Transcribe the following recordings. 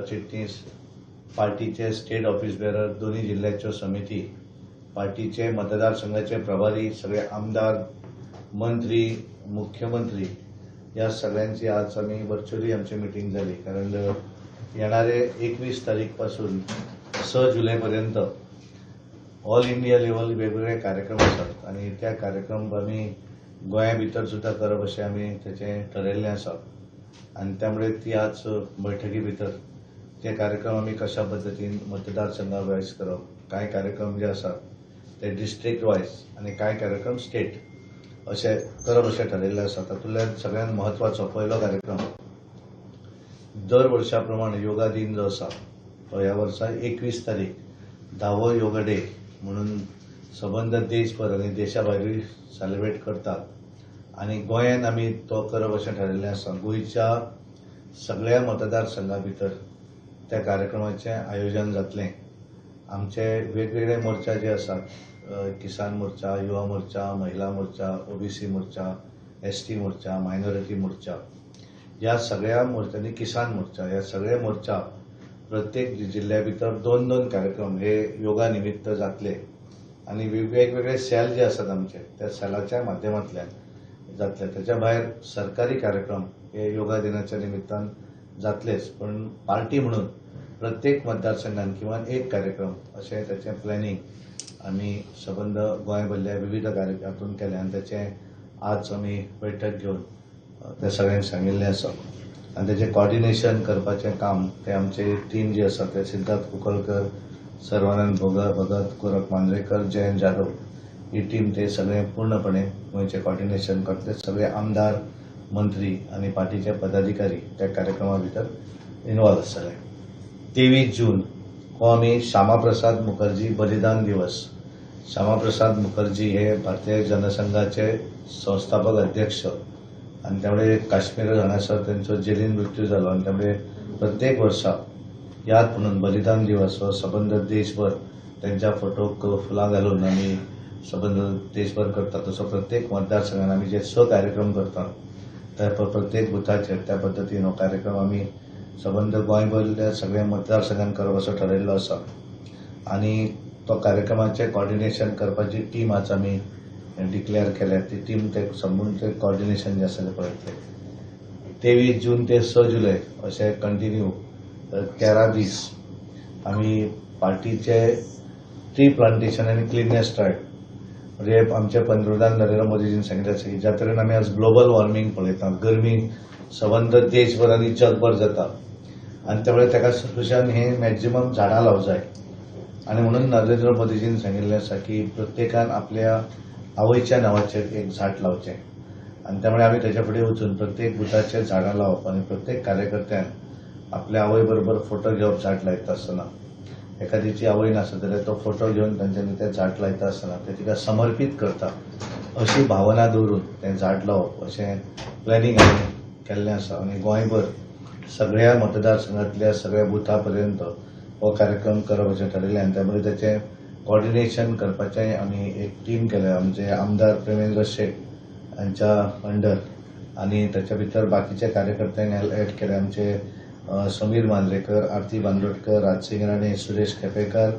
चिटणीस पार्टीचे state office bearer दोन्ही जिल्ह्याच्या समिती पार्टीचे मतदारसंघाचे प्रभारी सगळे आमदार मंत्री मुख्यमंत्री या सगळ्यांची आज आम्ही व्हर्च्युअली आमची मिटिंग झाली. कारण येणारे एकवीस तारीखपासून स जुलैपर्यंत ऑल इंडिया लेवल वेगवेगळे कार्यक्रम असतात. आणि त्या कार्यक्रम आम्ही गोंया भितर सुद्धा करप अशें आमी तेचें ठरयल्लें आसा आनी त्यामुळे ती आज बैठकी भितर ते कार्यक्रम आमी कशा पद्दतीन मतदारसंघा वायज करप कांय कार्यक्रम जे आसात ते डिस्ट्रिक्ट वायज आनी कांय कार्यक्रम स्टेट अशें करप अशें ठरयल्लें आसा तातूंतल्यान सगळ्यांत म्हत्वाचो पयलो कार्यक्रम दर वर्षा प्रमाण योगा दिन जो आसा तो ह्या वर्सा एकवीस तारीख धावो योगा डे म्हणून सबंद देशभर आनी देशा भायरूय सेलिब्रेट करतात. आनी गोंयांत आमी तो करप अशें ठरयल्लें आसा गोंयच्या सगळ्या मतदारसंघा भितर त्या कार्यक्रमाचें आयोजन जातलें. आमचे वेगवेगळे मोर्चा जे आसात किसान मोर्चा युवा मोर्चा महिला मोर्चा ओबीसी मोर्चा एस टी मोर्चा मायनॉरिटी मोर्चा या सगळ्या मोर्चांनी किसान मोर्चा या सगळे मोर्चा प्रत्येक जिल्ल्या भितर दोन दोन कार्यक्रम हे योगा निमित्त जातले. आणि वेगवेगळे सेल जे असतात आमचे त्या सेलाच्या माध्यमांतल्यान जातले त्याच्या भायर सरकारी कार्यक्रम हे योगा दिनाच्या निमित्तान जातलेच पण पार्टी म्हणून प्रत्येक मतदारसंघात किंवा एक कार्यक्रम अशें त्याचें प्लॅनिंग आमी सबंद गोंय भरल्या विविध कार्यक्रमातून केले आनी त्याचे आज आमी बैठक घेवन अ, त्या सगळ्यांक सांगिल्लें आसा आनी तेजें कॉर्डिनेशन करपाचें काम ते आमचे टीम जी आसा ते सिद्धार्थ कुंकळकर सर्वानंद भोगर भगत गोरख मांद्रेकर जयंत जाधव ही टीम ते सगळे पूर्णपणे गोंयचें कॉर्डिनेशन करते सगळे आमदार मंत्री आनी पार्टीचे पदाधिकारी त्या कार्यक्रमा भितर इन्वॉल्व आसतले तेवीस जून हो आमी श्यामाप्रसाद मुखर्जी बलिदान दिवस. श्यामाप्रसाद मुखर्जी हे भारतीय जनसंघाचे संस्थापक अध्यक्ष आणि त्यामुळे काश्मीर हांगासर त्यांचो जेलीन मृत्यू जालो आणि त्यामुळे प्रत्येक वर्षा याद म्हणून बलिदान दिवस व सबंद देशभर त्यांच्या फोटोक फुलां घालून आमी सबंद देशभर करतात. तसो प्रत्येक मतदारसंघात आमी जे स कार्यक्रम करतात तर प्रत्येक बुथाचे त्या पद्दतीन हो कार्यक्रम आमी सबंद गोंयभरल्या सगळ्या मतदारसंघात करप असो ठरयल्लो आसा आणि तो कार्यक्रमाचे कॉर्डिनेशन करपाची टीम आज आमी डिक्लेअर केल्या ती टीम ते संपूर्ण ते कॉर्डिनेशन जे आसा ते तेवीस जून ते स जुलय अशें कंटिन्यू तेरा दीस आमी पार्टीचे ट्री प्लांटेशन आनी क्लिननेस ड्रायव्ह म्हणजे आमचे पंतप्रधान नरेंद्र मोदीजीन सांगितले आसा की ज्या तरेन आमी आज ग्लोबल वॉर्मिंग पळयतात गरमी सबंद देशभर आनी जगभर जाता आनी त्यामुळे ताका सोल्युशन हे मॅक्झिमम झाडां लावं जाय आणि म्हणून नरेंद्र मोदीजीन सांगिल्लें आसा की प्रत्येकान आपल्या आवयच्या नांवाचेर एक झाड लावचें. आणि त्यामुळे आमी तेच्या फुडें वचून प्रत्येक बुथाचेर झाडां लावप आनी प्रत्येक कार्यकर्त्यान आपल्या आवय बरोबर फोटो घेवप झाड लायता आसतना एखाद्याची आवय नसेल जाल्यार तो फोटो घेवन तांच्यांनी तें झाड लायता आसतना ते तिका समर्पीत करता अशी भावना दवरून तें झाड लावप हो, अशें प्लॅनिंग हांवें केल्लें आसा आनी गोंयभर सगळ्या मतदारसंघातल्या सगळ्या बुथा पर्यंत हो कार्यक्रम करप अशें ठरयलें आनी त्यामुळे तेचें कॉर्डिनेशन करपाचें आमी एक टीम केल्या. आमचे आमदार प्रेमेंद्र शेट हांच्या अंडर आनी ताच्या भितर बाकीचे कार्यकर्त्यांक एड केले आमचे समीर मांजरेकर आरती बांदोडकर राजसिंग राणे सुरेश केपेकर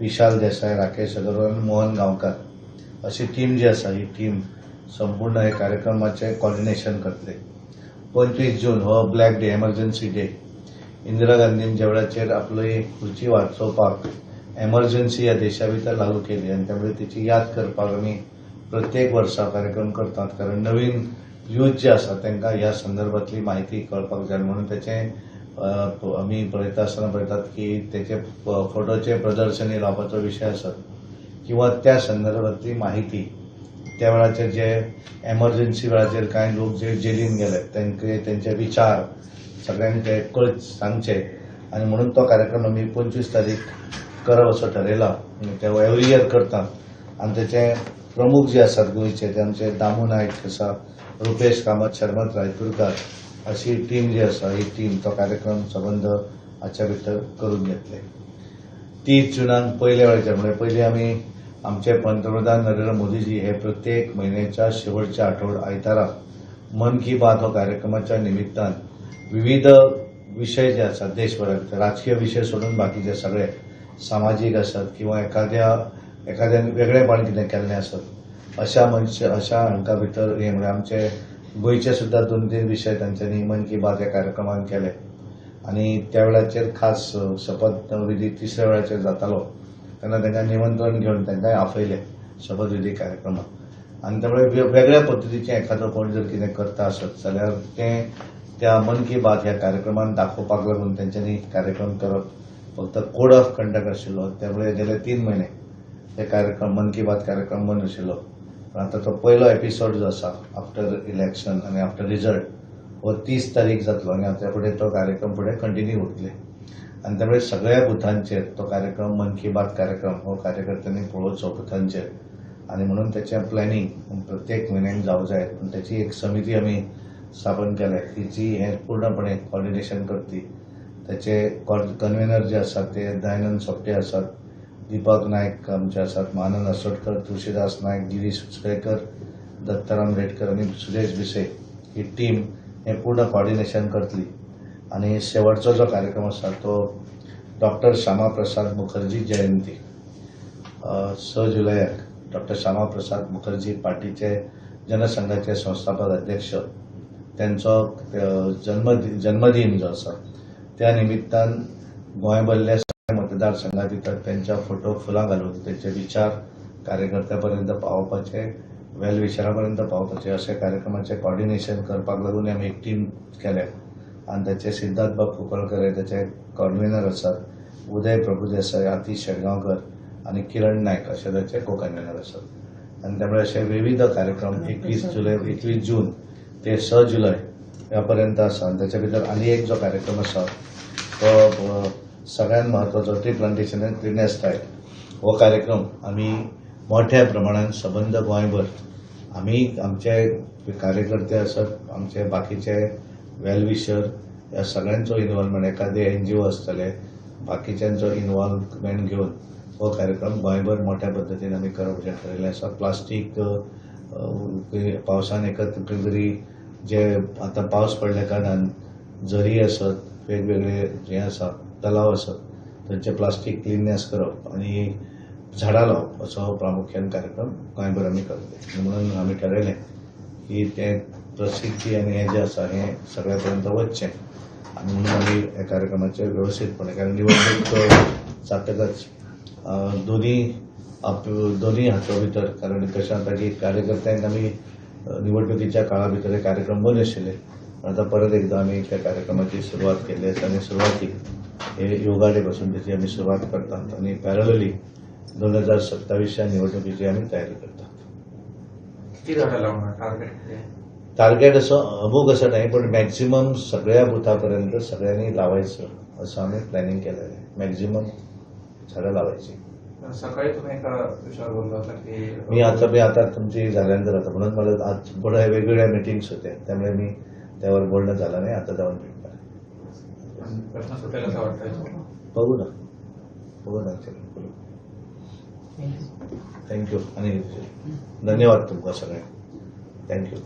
विशाल देसाय राकेश अगरवाल मोहन गांवकार. अशी टीम जी आसा ही टीम संपूर्ण हे कार्यक्रमाचे कॉर्डिनेशन करतले पंचवीस जून हो black day emergency day Indira Gandhian ज्या वेळाचेर आपली खुर्ची वाचोवपाक एमर्जन्सी ह्या देशा भितर लागू केली आनी त्यामुळे तिची याद करपाक आमी प्रत्येक वर्सा कार्यक्रम करतात. कारण नवीन यूथ जे आसा त्यांना ह्या संदर्भातली म्हायती कळपाक जाय म्हणून तेचें आम्ही आमी पळयता आसतना पळयतात की त्याचे फोटोचे प्रदर्शनी लावपाचो विशय असत किंवा त्या संदर्भातली माहिती त्या वेळाचेर जे एमर्जन्सी वेळाचेर कांय लोक जे जेलीन गेले त्यांचे तेंचे विचार सगळ्यांक ते कळच सांगचे आनी म्हणून तो कार्यक्रम आमी पंचवीस तारीख करप असो ठरयला आनी ते एवरी इयर करतात. आनी तेचे प्रमुख जे आसात गोंयचे ते आमचे दामू नायक आसा रुपेश कामत शर्मत रायतुरकार अशी टीम जी आसा ही टीम तो कार्यक्रम संबंध हाच्या भितर करून घेतले. तीस जुनाक पयल्या वेळाचेर म्हणजे पयलीं आमी आमचे पंतप्रधान नरेंद्र मोदीजी हे प्रत्येक म्हयन्याच्या शेवटच्या आठवड आयतारा मन की बात हो कार्यक्रमाच्या निमित्तान विविध विषय जे असतात देशभरात राजकीय विषय सोडून बाकीचे सगळे सामाजिक असतात किंवा एखाद्या एखाद्या वेगळेपण कितें केल्लें आसत अशा मनशा अशा हांकां भितर हे म्हणजे आमचे गोंयचे सुद्दां दोन तीन विशय तांच्यांनी मन की बात ह्या कार्यक्रमान केले. आणि त्या वेळाचेर खास शपथ विधी तिसऱ्या वेळाचेर जातालो. तेन्ना तांकां निमंत्रण घेवन तांकांय आपयले शपथ विधी कार्यक्रमाक आनी त्यामुळे वे- वेगळ्या पद्दतीचें एखादो कोण जर कितें करता आसत जाल्यार तें त्या मन की बात ह्या कार्यक्रमान दाखोवपाक लागून तेंच्यांनी कार्यक्रम करप फक्त कोड ऑफ कंडक्ट आशिल्लो त्यामुळे गेले तीन महिने हे कार्यक्रम मन की बात कार्यक्रम बंद आशिल्लो पण आता तो पयलो एपिसोड जो आसा आफ्टर इलेक्शन आनी आफ्टर रिजल्ट हो तीस तारीख जातलो आनी हाच्या फुडें तो कार्यक्रम फुडें कंटिन्यू उरतले आनी त्यामुळे सगळ्या बुथांचेर तो कार्यक्रम मन की बात कार्यक्रम हो कार्यकर्त्यांनी पळोवचो बुथांचेर आणि म्हणून त्याचें प्लॅनिंग प्रत्येक म्हयन्याक जावं जाय. पूण त्याची एक समिती आमी स्थापन केल्या. की जी हें पूर्णपणे कॉर्डिनेशन करतली त्याचे कन्व्हेनर जे आसात ते दयानंद सोपटे आसात दीपक नायक आमचे आसात मानन असोटकर तुळशीदास नायक गिरीश उचकयकर दत्ताराम रेडकर आणि सुरेश भिसे ही टीम हे पूर्ण कॉर्डिनेशन करतली. आणि शेवटचो जो कार्यक्रम आसा तो डॉक्टर श्यामाप्रसाद मुखर्जी जयंती. स जुलयाक डॉक्टर श्यामाप्रसाद मुखर्जी पार्टीचे जनसंघाचे संस्थापक अध्यक्ष. त्यांचो जन्मदिन जन्मदिन जो आसा त्या निमित्तान गोंयभरल्या मतदारसंघात मतदारसंघां भितर त्यांच्या फोटो फुलां घालून त्यांचे विचार कार्यकर्त्यापर्यंत पावोवपाचे वेलविचारापर्यंत पावपाचे अशा कार्यक्रमाचे कॉर्डिनेशन करपाक लागून आमी एक टीम केल्या. आणि त्याचे सिद्धार्थ बाब कुंकळकर हे त्याचे कॉन्व्हेनर आसात उदय प्रभुदेसाय आतिश शेडगांवकर आणि किरण नायक असे त्याचे को कन्व्हेनर आसात आणि त्यामुळे असे विविध कार्यक्रम एकवीस जुलै एकवीस जून ते स जुलय ह्या पर्यंत आसा आणि त्याच्या भितर आनी एक जो कार्यक्रम आसा तो सगळ्यात महत्वाचो tree plantation and cleanness style हो कार्यक्रम आमी मोठ्या प्रमाणात सबंद गोंयभर आमी आमचे कार्यकर्ते आसत आमचे बाकीचे वेलविशर ह्या सगळ्यांचो इन्वॉल्वमेंट एखादे एन जी ओ आसतले बाकीच्यांचो इन्वॉल्वमेंट घेवन हो कार्यक्रम गोंयभर मोठ्या पद्दतीन आमी करप अशें थारायल्लें आसा प्लास्टीक पावसान एकत्र जरी जे आतां पावस पडल्या कारणान झरी आसत वेगवेगळे हे आसा तलाव आसत थंयचे प्लास्टीक क्लिननेस करप आनी झाडां लावप असो हो प्रामुख्यान कार्यक्रम गोंयभर आमी करतले म्हणून आमी थारायलें की ते प्रसिद्धी आनी हें जें आसा हें सगळ्या पर्यंत वचचें. आनी म्हणून आमी ह्या कार्यक्रमाचे व्यवस्थीतपणे कारण निवडणूक जातकच दोनी दोन्ही आप दोन्ही हाचो भितर कारण कशें जाता की कार्यकर्त्यांक आमी निवडणुकीच्या काळा भितर हे कार्यक्रम बंद आशिल्ले आतां परत एकदा आमी त्या कार्यक्रमाची सुरवात केल्ली आसा आनी सुरवातीक हे योगा डे पासून त्याची आमी सुरवात करतात आनी पॅरलली दोन हजार सत्तावीसच्या निवडणुकीची आमी तयारी करतात किती झाडं लावणार? टार्गेट टार्गेट असो अमूक असं नाही पण मॅक्झिमम सगळ्या बुथापर्यंत सगळ्यांनी लावायचं असं आम्ही प्लॅनिंग केलेलं आहे. मॅक्झिमम झाडं लावायची. सकाळी तुम्ही एका विषयावर बोलला होता की मी आता मी आता तुमची झाल्यानंतर आता म्हणून मला आज पुढे वेगवेगळ्या मिटिंग्स होत्या. त्यामुळे मी त्यावर बोलणं झालं नाही आता जाऊन भेटणार प्रश्न सुटेल असं वाटतंय बघू ना. बघू ना बोलू थँक्यू आणि धन्यवाद तुमका सगळ्यांक थँक्यू